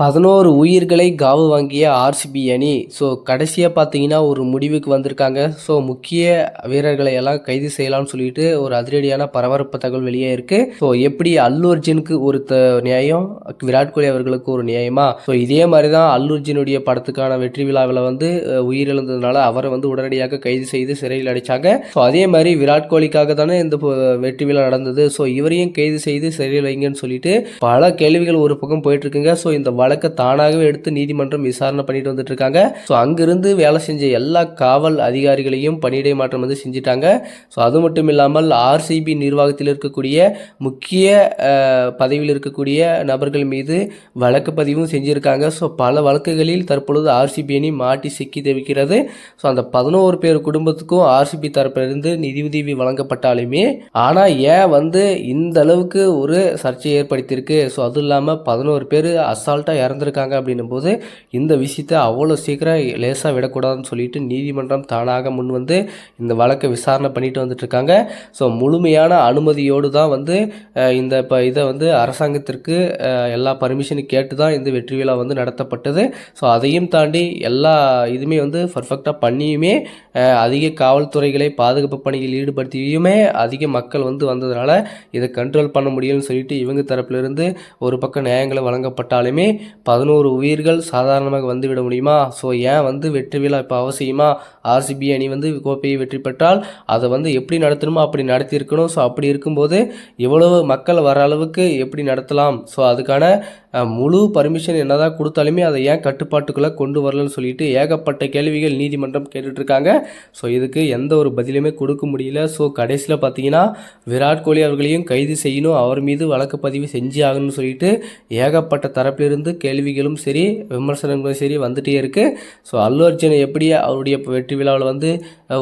பதினோரு உயிர்களை காவு வாங்கிய ஆர்சிபி அணி. ஸோ கடைசியாக பார்த்தீங்கன்னா ஒரு முடிவுக்கு வந்திருக்காங்க. ஸோ முக்கிய வீரர்களை எல்லாம் கைது செய்யலாம்னு சொல்லிட்டு ஒரு அதிரடியான பரபரப்பு தகவல் வெளியே இருக்கு. ஸோ எப்படி அல்லு அர்ஜுனுக்கு ஒரு த நியாயம் விராட் கோலி அவர்களுக்கு ஒரு நியாயமா? ஸோ இதே மாதிரி தான் அல்லு அர்ஜுனுடைய படத்துக்கான வெற்றி விழாவில் வந்து உயிரிழந்ததுனால அவரை வந்து உடனடியாக கைது செய்து சிறையில் அடைச்சாங்க. ஸோ அதே மாதிரி விராட் கோலிக்காக தானே இந்த வெற்றி விழா நடந்தது. ஸோ இவரையும் கைது செய்து சிறையில் வைங்கன்னு சொல்லிட்டு பல கேள்விகள் ஒரு பக்கம் போயிட்டு இருக்குங்க. ஸோ இந்த வழக்கை தானாகவே எடுத்து நீதிமன்றம் விசாரணை பண்ணிட்டு வந்துட்டு இருக்காங்க ஸோ அங்கிருந்து வேலை செஞ்ச எல்லா காவல் அதிகாரிகளையும் பணியிடை மாற்றம் வந்து செஞ்சுட்டாங்க. ஸோ அது மட்டும் இல்லாமல் ஆர்சிபி நிர்வாகத்தில் இருக்கக்கூடிய முக்கிய பதவியில் இருக்கக்கூடிய நபர்கள் மீது வழக்கு பதிவும் செஞ்சுருக்காங்க. ஸோ பல வழக்குகளில் தற்பொழுது ஆர்சிபி அணி மாட்டி சிக்கி தவிக்கிறது. ஸோ அந்த பதினோரு பேர் குடும்பத்துக்கும் ஆர்சிபி தரப்பிலிருந்து நிதியுதவி வழங்கப்பட்டாலுமே ஆனால் ஏன் வந்து இந்த அளவுக்கு ஒரு சர்ச்சையை ஏற்படுத்தியிருக்கு? ஸோ அதுவும் இல்லாமல் பதினோரு பேர் அசால்ட்டாக இறந்துருக்காங்க அப்படின்னும் போது இந்த விஷயத்தை அவ்வளோ சீக்கிரம் லேசாக விடக்கூடாதுன்னு சொல்லிட்டு நீதிமன்றம் தானாக முன் வந்து இந்த வழக்கை விசாரணை பண்ணிட்டு வந்துட்டுருக்காங்க. ஸோ முழுமையான அனுமதியோடு தான் வந்து இந்த இப்போ இதை வந்து அரசாங்கத்திற்கு எல்லா பர்மிஷனும் கேட்டு தான் இந்த வெற்றி விழா வந்து நடத்தப்பட்டது. ஸோ அதையும் தாண்டி எல்லா இதுவுமே வந்து பர்ஃபெக்டாக பண்ணியுமே அதிக காவல்துறைகளை பாதுகாப்பு பணியில் ஈடுபடுத்தியுமே அதிக மக்கள் வந்து வந்ததுனால இதை கண்ட்ரோல் பண்ண முடியும்னு சொல்லிட்டு இவங்க தரப்பிலிருந்து ஒரு பக்கம் நியாயங்களை வழங்கப்பட்டாலுமே பதினோரு உயிர்கள் சாதாரணமாக வந்துவிட முடியுமா? ஸோ ஏன் வந்து வெற்றி விழா இப்போ அவசியமா? ஆர்சிபி அணி வந்து கோப்பையை வெற்றி பெற்றால் அதை வந்து எப்படி நடத்தணுமோ அப்படி நடத்தியிருக்கணும். ஸோ அப்படி இருக்கும்போது இவ்வளவு மக்கள் வர அளவுக்கு எப்படி நடத்தலாம்? ஸோ அதுக்கான முழு பர்மிஷன் என்னதான் கொடுத்தாலுமே அதை ஏன் கட்டுப்பாட்டுக்குள்ளே கொண்டு வரலன்னு சொல்லிட்டு ஏகப்பட்ட கேள்விகள் நீதிமன்றம் கேட்டுட்ருக்காங்க. ஸோ இதுக்கு எந்த ஒரு பதிலுமே கொடுக்க முடியல. ஸோ கடைசியில் பார்த்தீங்கன்னா விராட் கோலி அவர்களையும் கைது செய்யணும். அவர் மீது வழக்கு பதிவு செஞ்சு ஆகணும்னு சொல்லிட்டு ஏகப்பட்ட தரப்பிலிருந்து கேள்விகளும் சரி விமர்சனங்களும் சரி வந்துகிட்டே இருக்குது ஸோ அல்லு அர்ஜுன் எப்படி அவருடைய வெற்றி விழாவில் வந்து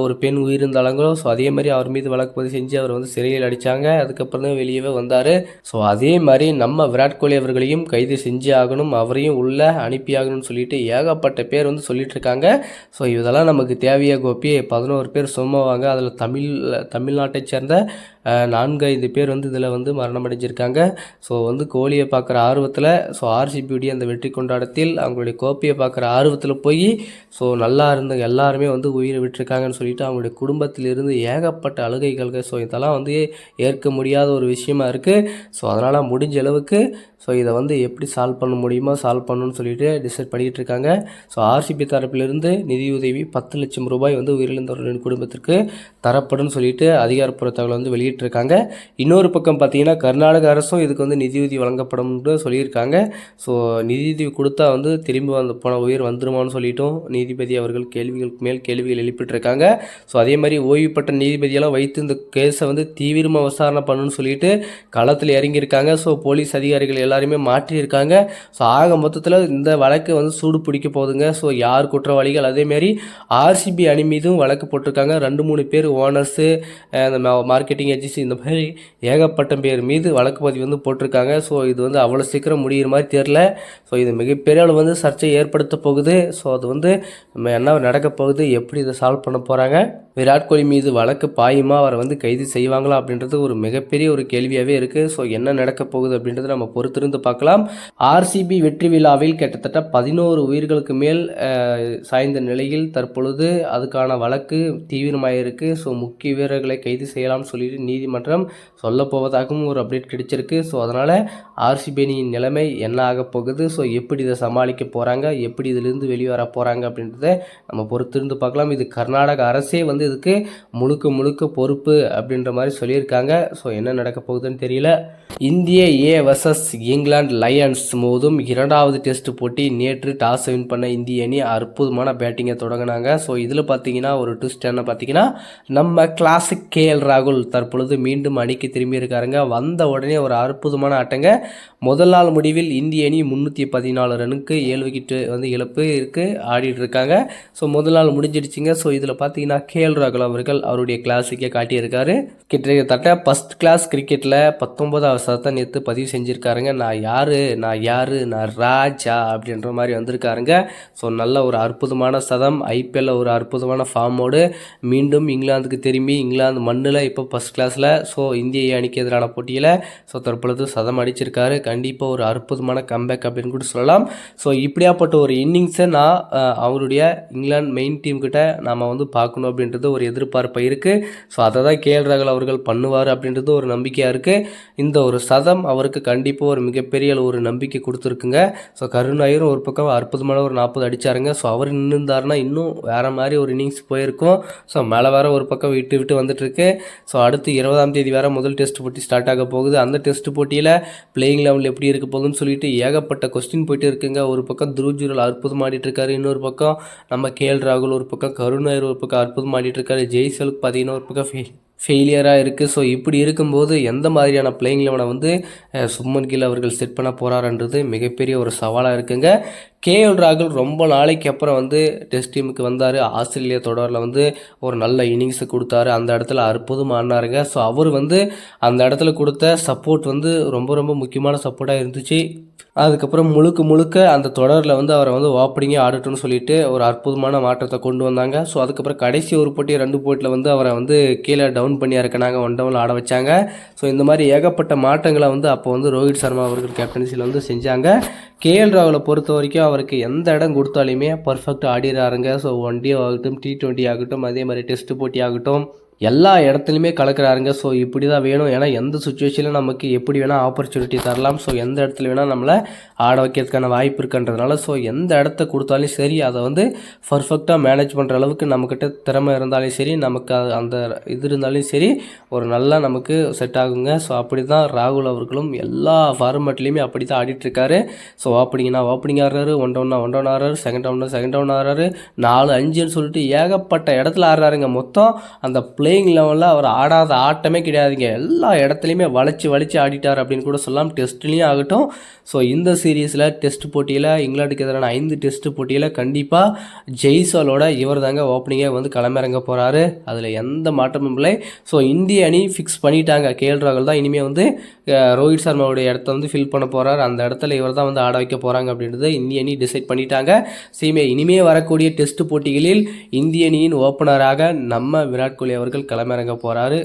ஒரு பெண் உயிரிழந்தாலங்களோ ஸோ அதே மாதிரி அவர் மீது வழக்கு பதிவு செஞ்சு அவர் வந்து சிறையில் அடித்தாங்க அதுக்கப்புறம் தான் வெளியவே வந்தார். ஸோ அதே மாதிரி நம்ம விராட் கோலி அவர்களையும் கைது செஞ்சு ஆகணும் அவரையும் உள்ள அனுப்பி ஆகணும்னு சொல்லிட்டு ஏகப்பட்ட பேர் வந்து சொல்லிட்டு இருக்காங்க. ஸோ இதெல்லாம் நமக்கு தேவையாக கோப்பி பதினோரு பேர் சும்மாவாங்க. அதில் தமிழ் தமிழ்நாட்டை சேர்ந்த நான்கு ஐந்து பேர் வந்து இதில் வந்து மரணம் அடைஞ்சிருக்காங்க. ஸோ வந்து கோலியை பார்க்குற ஆர்வத்தில் ஸோ ஆர்சிபியுடைய அந்த வெற்றி கொண்டாடத்தில் அவங்களுடைய கோப்பையை பார்க்குற ஆர்வத்தில் போய் ஸோ நல்லா இருந்த எல்லாருமே வந்து உயிரை விட்டுருக்காங்கன்னு சொல்லிட்டு அவங்களுடைய குடும்பத்திலிருந்து ஏகப்பட்ட அழுகைகள் ஸோ இதெல்லாம் வந்து ஏற்க முடியாத ஒரு விஷயமா இருக்குது ஸோ அதனால் முடிஞ்ச அளவுக்கு ஸோ இதை வந்து எப்படி சால்வ் பண்ண முடியுமோ சால்வ் பண்ணணும்னு சொல்லிட்டு டிசைட் பண்ணிகிட்டு இருக்காங்க. ஸோ ஆர்சிபி தரப்பிலிருந்து நிதியுதவி பத்து லட்சம் ரூபாய் வந்து உயிரிழந்தவர்களின் குடும்பத்திற்கு தரப்படும் சொல்லிட்டு அதிகாரப்பூர்வ தகவல் வந்து இருக்காங்க இன்னொரு பக்கம் பார்த்தீங்கன்னா கர்நாடக அரசும் இதுக்கு வந்து நிதியுதவி வழங்கப்படும்னு சொல்லியிருக்காங்க. ஸோ நிதியுதவி கொடுத்தா வந்து திரும்பி வந்து போன உயிர் வந்துருமான்னு சொல்லிட்டும் நீதிபதி அவர்கள் கேள்விகளுக்கு மேல் கேள்விகள் எழுப்பிட்டுருக்காங்க. ஸோ அதே மாதிரி ஓய்வு பெற்ற நீதிபதியெல்லாம் வைத்து இந்த கேஸை வந்து தீவிரமாக விசாரணை பண்ணணும்னு சொல்லிட்டு களத்தில் இறங்கியிருக்காங்க. ஸோ போலீஸ் அதிகாரிகள் எல்லாருமே மாற்றியிருக்காங்க. ஸோ ஆக மொத்தத்தில் இந்த வழக்கு வந்து சூடு பிடிக்க போகுதுங்க. ஸோ யார் குற்றவாளிகள்? அதேமாரி ஆர்சிபி அணி மீதும் வழக்கு போட்டிருக்காங்க. ரெண்டு மூணு பேர் ஓனர்ஸு அந்த மார்க்கெட்டிங் ஏஜென்சி இந்த மாதிரி ஏகப்பட்ட பேர் மீது வழக்கு பதிவு வந்து போட்டிருக்காங்க. ஸோ இது வந்து அவ்வளோ சீக்கிரம் முடிகிற மாதிரி தெரில ஸோ இது மிகப்பெரிய அளவு வந்து சர்ச்சையை ஏற்படுத்த போகுது. ஸோ அது வந்து நம்ம என்ன நடக்க போகுது? எப்படி இதை சால்வ் பண்ண போகிறாங்க விராட் கோலி மீது வழக்கு பாயுமா அவரை வந்து கைது செய்வாங்களா அப்படின்றது ஒரு மிகப்பெரிய ஒரு கேள்வியாகவே இருக்குது ஸோ என்ன நடக்க போகுது அப்படின்றத நம்ம பொறுத்திருந்து பார்க்கலாம். ஆர்சிபி வெற்றி விழாவில் கிட்டத்தட்ட பதினோரு உயிர்களுக்கு மேல் சாய்ந்த நிலையில் தற்பொழுது அதுக்கான வழக்கு தீவிரமாக இருக்குது ஸோ முக்கிய வீரர்களை கைது செய்யலாம்னு சொல்லிட்டு நீதிமன்றம் சொல்ல போவதாகவும் ஒரு அப்டேட் கிடைச்சிருக்கு. ஸோ அதனால் ஆர்சிபி அணியின் நிலைமை என்ன ஆக போகுது? ஸோ எப்படி இதை சமாளிக்க போகிறாங்க எப்படி இதிலிருந்து வெளியே வர போகிறாங்க அப்படின்றத நம்ம பொறுத்திருந்து பார்க்கலாம். இது கர்நாடக அரசே வந்து இதுக்கு முழுக்க முழுக்க பொறுப்பு அப்படின்ற மாதிரி சொல்லியிருக்காங்க. ஸோ என்ன நடக்க போகுதுன்னு தெரியல. இந்திய ஏ வர்சஸ் இங்கிலாந்து லயன்ஸ் மோதும் இரண்டாவது டெஸ்ட் போட்டி. நேற்று டாஸ் வின் பண்ண இந்திய அணி அற்புதமான பேட்டிங்கை தொடங்கினாங்க. ஸோ இதில் பார்த்தீங்கன்னா ஒரு ட்விஸ்ட் என்ன பார்த்தீங்கன்னா நம்ம கிளாசிக் கேஎல் ராகுல் தற்பொழுது மீண்டும் அணிக்கு திரும்பி இருக்காருங்க. வந்த உடனே ஒரு அற்புதமான ஆட்டங்க. முதல் நாள் முடிவில் இந்திய அணி முந்நூற்றி பதினாலு ரனுக்கு ஏழு விக்கெட்டு வந்து இழப்பு இருக்குது ஆடிட்டு இருக்காங்க. ஸோ முதல் நாள் முடிஞ்சிடுச்சுங்க. ஸோ இதில் பார்த்தீங்கன்னா கே எல் ராகுல் அவர்கள் அவருடைய கிளாசிக்கை காட்டியிருக்காரு. கிட்டத்தட்ட ஃபஸ்ட் கிளாஸ் கிரிக்கெட்டில் பத்தொன்பதாவது சதத்தை நேற்று பதிவு செஞ்சுருக்காருங்க. நான் யார்? நான் யார்? நான் ராஜா அப்படின்ற மாதிரி வந்திருக்காருங்க. ஸோ நல்ல ஒரு அற்புதமான சதம். ஐபிஎல்ல ஒரு அற்புதமான ஃபார்மோடு மீண்டும் இங்கிலாந்துக்கு திரும்பி இங்கிலாந்து மண்ணில் இப்போ ஃபஸ்ட் கிளாஸில் ஸோ இந்திய அணிக்கு எதிரான போட்டியில். ஸோ தற்பொழுது சதம் அடிச்சிருக்காரு. கண்டிப்பாக ஒரு அற்புதமான கம்பேக் அப்படின்னு கூட சொல்லலாம். ஸோ இப்படியாப்பட்ட ஒரு இன்னிங்ஸை நான் அவருடைய இங்கிலாந்து மெயின் டீம் கிட்ட நாம் வந்து பார்க்கணும் அப்படின்றது ஒரு எதிர்பார்ப்பு இருக்குது ஸோ அதை தான் கேஎல் ராகுல் அவர்கள் பண்ணுவார் அப்படின்றது ஒரு நம்பிக்கையாக இருக்குது இந்த ஒரு ஒரு சதம் அவருக்கு கண்டிப்பாக ஒரு மிகப்பெரிய ஒரு நம்பிக்கை கொடுத்துருக்குங்க. ஸோ கருணாயிரும் ஒரு பக்கம் அற்புதமான ஒரு நாற்பது அடிச்சாருங்க. ஸோ அவர் நின்றுந்தாருன்னா இன்னும் வேறு மாதிரி ஒரு இன்னிங்ஸ் போயிருக்கும். ஸோ மேலே வேறு ஒரு பக்கம் விட்டு விட்டு வந்துட்டுருக்கு. ஸோ அடுத்து இருபதாம் தேதி வேறு முதல் டெஸ்ட் போட்டி ஸ்டார்ட் ஆக போகுது. அந்த டெஸ்ட் போட்டியில் பிளேயிங் லெவல் எப்படி இருக்க போகுதுன்னு சொல்லிட்டு ஏகப்பட்ட கொஸ்டின் போயிட்டு இருக்குங்க. ஒரு பக்கம் துருஜுரல் அற்புதம் ஆடிட்டுருக்காரு இன்னொரு பக்கம் நம்ம கேஎல் ராகுல் ஒரு பக்கம் கருணாயர் ஒரு பக்கம் அற்புதம் ஆடிட்டுருக்காரு ஜெய்சலுக்கு பார்த்தீங்கன்னா ஒரு பக்கம் ஃபெயில் ஃபெயிலியராக இருக்குது ஸோ இப்படி இருக்கும்போது எந்த மாதிரியான பிளேயிங் லெவனை வந்து சுப்மன் கில் அவர்கள் செட் பண்ண போகிறாருன்றது மிகப்பெரிய ஒரு சவாலாக இருக்குங்க. கேஎல் ராகுல் ரொம்ப நாளைக்கு அப்புறம் வந்து டெஸ்ட் டீமுக்கு வந்தார். ஆஸ்திரேலிய தொடரில் வந்து ஒரு நல்ல இன்னிங்ஸை கொடுத்தாரு. அந்த இடத்துல அற்புதமாக ஆடினாருங்க. ஸோ அவர் வந்து அந்த இடத்துல கொடுத்த சப்போர்ட் வந்து ரொம்ப ரொம்ப முக்கியமான சப்போர்ட்டாக இருந்துச்சு. அதுக்கப்புறம் முழுக்க முழுக்க அந்த தொடரில் வந்து அவரை வந்து ஓப்பனிங்கே ஆடட்டும்னு சொல்லிட்டு ஒரு அற்புதமான மாற்றத்தை கொண்டு வந்தாங்க. ஸோ அதுக்கப்புறம் கடைசி ஒரு போட்டி ரெண்டு போட்டியில் வந்து அவரை வந்து கீழே டவுன் பண்ணி இருக்கனாங்க ஒன் டவுனில் ஆட வச்சாங்க. ஸோ இந்த மாதிரி ஏகப்பட்ட மாற்றங்களை வந்து அப்போ வந்து ரோஹித் சர்மா அவர்கள் கேப்டன்சியில் வந்து செஞ்சாங்க. கேஎல் ராகுலை பொறுத்த வரைக்கும் அவருக்கு எந்த இடம் கொடுத்தாலுமே பர்ஃபெக்டாக ஆடிடுறாருங்க. ஸோ ஒன் டே ஆகட்டும் டி டுவெண்ட்டி ஆகட்டும் அதே மாதிரி டெஸ்ட் போட்டி ஆகட்டும் எல்லா இடத்துலையுமே கலக்குறாருங்க. ஸோ இப்படி தான் வேணும். ஏன்னா எந்த சுச்சுவேஷனில் நமக்கு எப்படி வேணால் ஆப்பர்ச்சுனிட்டி தரலாம். ஸோ எந்த இடத்துல வேணால் நம்மளை ஆட வைக்கிறதுக்கான வாய்ப்பு இருக்குன்றதுனால ஸோ எந்த இடத்த கொடுத்தாலும் சரி அதை வந்து பர்ஃபெக்டாக மேனேஜ் பண்ணுற அளவுக்கு நம்மக்கிட்ட திறமை இருந்தாலும் சரி நமக்கு அது- அந்த இது இருந்தாலும் சரி ஒரு நல்லா நமக்கு செட் ஆகுங்க. ஸோ அப்படி தான் ராகுல் அவர்களும் எல்லா ஃபார்மேட்லேயுமே அப்படி தான் ஆடிட்டுருக்காரு ஸோ ஓப்பனிங்னா ஓப்பனிங் ஆடுறாரு ஒன் டவுன்னா ஒன் டவுன் ஆடுறாரு செகண்ட் டவுன்னா செகண்ட் டவுன் ஆடுறாரு நாலு அஞ்சுன்னு சொல்லிட்டு ஏகப்பட்ட இடத்துல ஆடுறாருங்க. மொத்தம் அந்த பிளேயிங் லெவலில் அவர் ஆடாத ஆட்டமே கிடையாதுங்க. எல்லா இடத்துலையுமே வளைச்சி வளைச்சி ஆடிட்டார் அப்படின்னு கூட சொல்லலாம். டெஸ்ட்லேயும் ஆகட்டும். ஸோ இந்த சீரீஸில் டெஸ்ட் போட்டியில் இங்கிலாந்துக்கு எதிரான ஐந்து டெஸ்ட் போட்டியில் கண்டிப்பாக ஜெய்சாலோட இவர் தாங்க ஓப்பனிங்கே வந்து களமிறங்க போகிறாரு அதில் எந்த மாற்றமும் இல்லை. ஸோ இந்திய அணி ஃபிக்ஸ் பண்ணிட்டாங்க. கேஎல் ராகுல் தான் இனிமேல் வந்து ரோஹித் சர்மாவுடைய இடத்த வந்து ஃபில் பண்ண போகிறார் அந்த இடத்துல இவர் தான் வந்து ஆட வைக்க போகிறாங்க அப்படின்றத இந்திய அணி டிசைட் பண்ணிட்டாங்க. சீமே இனிமே வரக்கூடிய டெஸ்ட் போட்டிகளில் இந்திய அணியின் ஓப்பனராக நம்ம விராட் கோலி அவர்கள் களமிறங்க போகிறாரு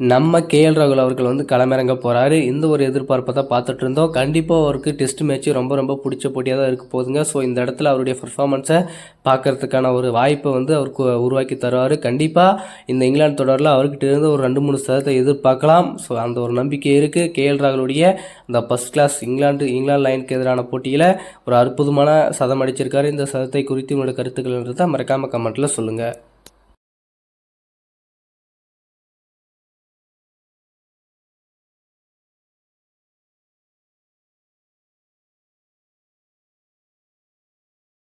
நம்ம கேஎல் ராகுல் அவர்கள் வந்து களமிறங்க போகிறாரு இந்த ஒரு எதிர்பார்ப்பை தான் பார்த்துட்டு இருந்தோம். கண்டிப்பாக அவருக்கு டெஸ்ட் மேட்ச்சு ரொம்ப ரொம்ப பிடிச்ச போட்டியாக தான் இருக்க போகுதுங்க. ஸோ இந்த இடத்துல அவருடைய பர்ஃபார்மன்ஸை பார்க்கறதுக்கான ஒரு வாய்ப்பை வந்து அவருக்கு உருவாக்கி தருவார். கண்டிப்பாக இந்த இங்கிலாந்து தொடரில் அவர்கிட்ட இருந்து ஒரு ரெண்டு மூணு சதத்தை எதிர்பார்க்கலாம். ஸோ அந்த ஒரு நம்பிக்கை இருக்குது கேஎல் ராகுலுடைய அந்த ஃபஸ்ட் கிளாஸ் இங்கிலாந்து இங்கிலாந்து லைனுக்கு எதிரான போட்டியில் ஒரு அற்புதமான சதம் அடிச்சிருக்காரு. இந்த சதத்தை குறித்து உங்களோட கருத்துக்கள்ன்றதை மறக்காமல் கமெண்ட்டில் சொல்லுங்கள்